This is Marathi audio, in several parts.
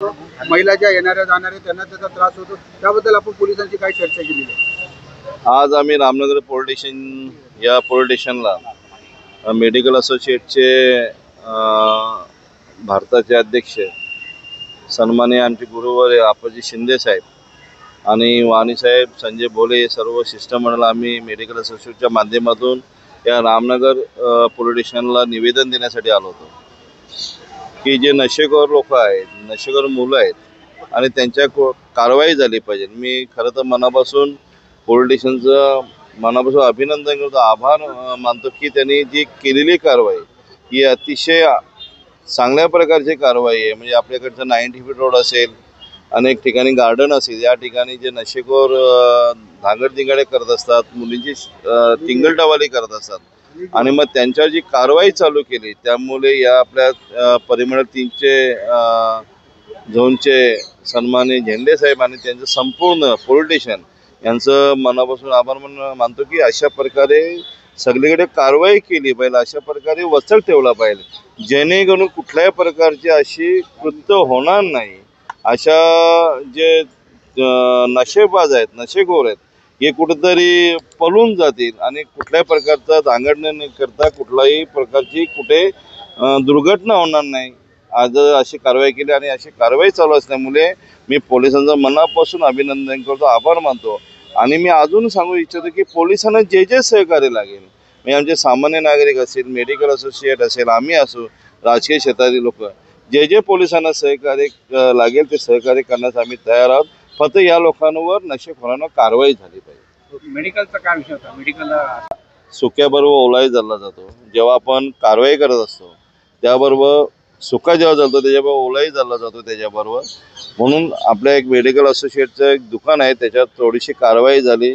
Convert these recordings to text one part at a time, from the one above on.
महिला ज्या येणाऱ्या जाणाऱ्या त्यांना त्याचा त्रास होतो. त्याबद्दल आपण पोलिसांची काय चर्चा केली आज आम्ही रामनगर पोलीस स्टेशन या पोलीस स्टेशनला मेडिकल असोसिएटचे भारताचे अध्यक्ष सन्माने आमचे गुरुवर आपाजी शिंदे साहेब आणि वाणी साहेब संजय भोले हे सर्व शिष्टमंडळ आम्ही मेडिकल असोसिएटच्या माध्यमातून या रामनगर अ, पोलीस स्टेशनला निवेदन देण्यासाठी आलो होतो. की जे नशेखोर लोक आहेत नशेखोर मुलं आहेत आणि त्यांच्या कारवाई झाली पाहिजे. मी खरं तर मनापासून पोलीस स्टेशनचं मनापासून अभिनंदन करतो आभार मानतो की त्यांनी जी केलेली कारवाई ही अतिशय चांगल्या प्रकारची कारवाई आहे. म्हणजे आपल्याकडचं नाईन्टी फीट रोड असेल अनेक ठिकाणी गार्डन असेल या ठिकाणी जे नशेखोर धांगडधिंगाडे करत असतात मुलींची अ, टिंगलटावाली करत असतात आणि मग त्यांच्यावर जी कारवाई चालू केली त्यामुळे या आपल्या परिमंडळ तीनचे झोनचे सन्माननीय झेंडे साहेब आणि त्यांचं संपूर्ण पोलिटिशियन यांचं मनापासून आभार म्हणून मानतो की अशा प्रकारे सगळीकडे कारवाई केली पाहिजे अशा प्रकारे वचक ठेवला पाहिजे. जेणेकरून कुठल्याही प्रकारची अशी कृत्य होणार नाही. अशा जे नशेबाज आहेत नशेखोर आहेत हे कुठेतरी पळून जातील आणि कुठल्याही प्रकारचा धांगड न करता कुठल्याही प्रकारची कुठे दुर्घटना होणार नाही. आज अशी कारवाई केली आणि अशी कारवाई चालू असल्यामुळे मी पोलिसांचं मनापासून अभिनंदन करतो आभार मानतो. आणि मी अजून सांगू इच्छितो की पोलिसांना जे जे सहकार्य लागेल म्हणजे आमचे सामान्य नागरिक असेल मेडिकल असोसिएट असेल आम्ही असू राजकीय क्षेत्रातील लोक जे जे पोलिसांना सहकार्य लागेल ते सहकार्य करण्यास आम्ही तयार आहोत. फक्त या लोकांवर नशेखोरांवर कारवाई झाली पाहिजे. मेडिकलचा काय विषय होता? मेडिकल सुक्याबरोबर ओलाही चालला जातो. जेव्हा आपण कारवाई करत असतो त्याबरोबर सुका जेव्हा चालतो त्याच्याबरोबर ओलाही चालला जातो त्याच्याबरोबर. म्हणून आपल्या एक मेडिकल असोसिएटचं एक दुकान आहे त्याच्यात थोडीशी कारवाई झाली.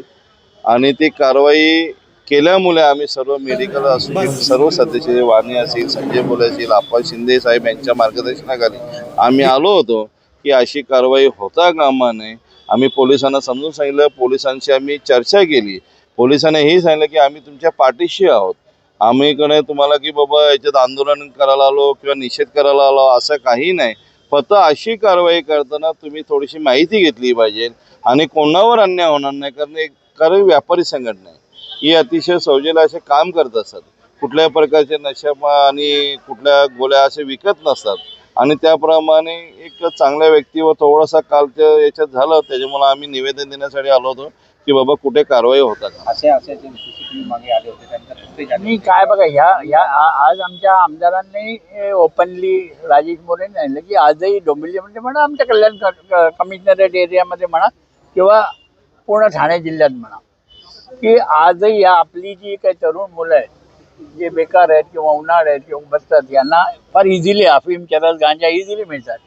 आणि ती कारवाई केल्यामुळे आम्ही सर्व मेडिकल असोसिएट सर्व सदस्य वाणी असतील संजय बोले असतील आप्पा शिंदे साहेब यांच्या मार्गदर्शनाखाली आम्ही आलो होतो. की अशी कारवाई होता कामा नये. आम्ही पोलिसांना समजून सांगितलं पोलिसांशी आम्ही चर्चा केली. पोलिसांनी हेही सांगितलं की आम्ही तुमच्या पाठीशी आहोत. आम्हीकडे तुम्हाला की बाबा याच्यात आंदोलन करायला आलो किंवा निषेध करायला आलो असं काही नाही. फक्त अशी कारवाई करताना तुम्ही थोडीशी माहिती घेतली पाहिजे आणि कोणावर अन्याय होणार नाही कारण एक कारण व्यापारी संघटना आहे. ही अतिशय सौजेला असे काम करत असतात. कुठल्याही प्रकारचे नशा आणि कुठल्या गोळ्या असे विकत नसतात. आणि त्याप्रमाणे एक चांगल्या व्यक्तीवर थोडासा काल त्या याच्यात झालं त्याच्यामुळे आम्ही निवेदन देण्यासाठी आलो होतो की बाबा कुठे कारवाई होता का असे असे सीसीटीव्ही मागे आले होते त्यांचा नुकतेच झाले. आणि काय बघा ह्या ह्या आ- आज आमच्या आमदारांनी ओपनली राजेश मोरेंनी सांगितलं की आजही डोंबिवलीमध्ये म्हणा आमच्या कल्याण क- कमिशनरेट एरियामध्ये म्हणा किंवा पूर्ण ठाणे जिल्ह्यात म्हणा की आजही या आपली जी काही तरुण मुलं आहेत जे बेकार आहेत किंवा उन्हाळ आहेत किंवा बसतात यांना फार इझिली अफीम चरस गांजा इझिली मिळतात.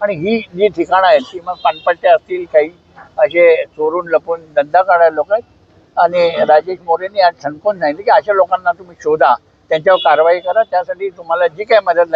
आणि ही जी ठिकाणं आहेत ती मग पानपट्ट्या असतील काही असे चोरून लपून धंदा काढायला लोक आहेत. आणि राजेश मोरेंनी आज ठणकून सांगितलं की अशा लोकांना तुम्ही शोधा त्यांच्यावर कारवाई करा त्यासाठी तुम्हाला जी काही मदत लागेल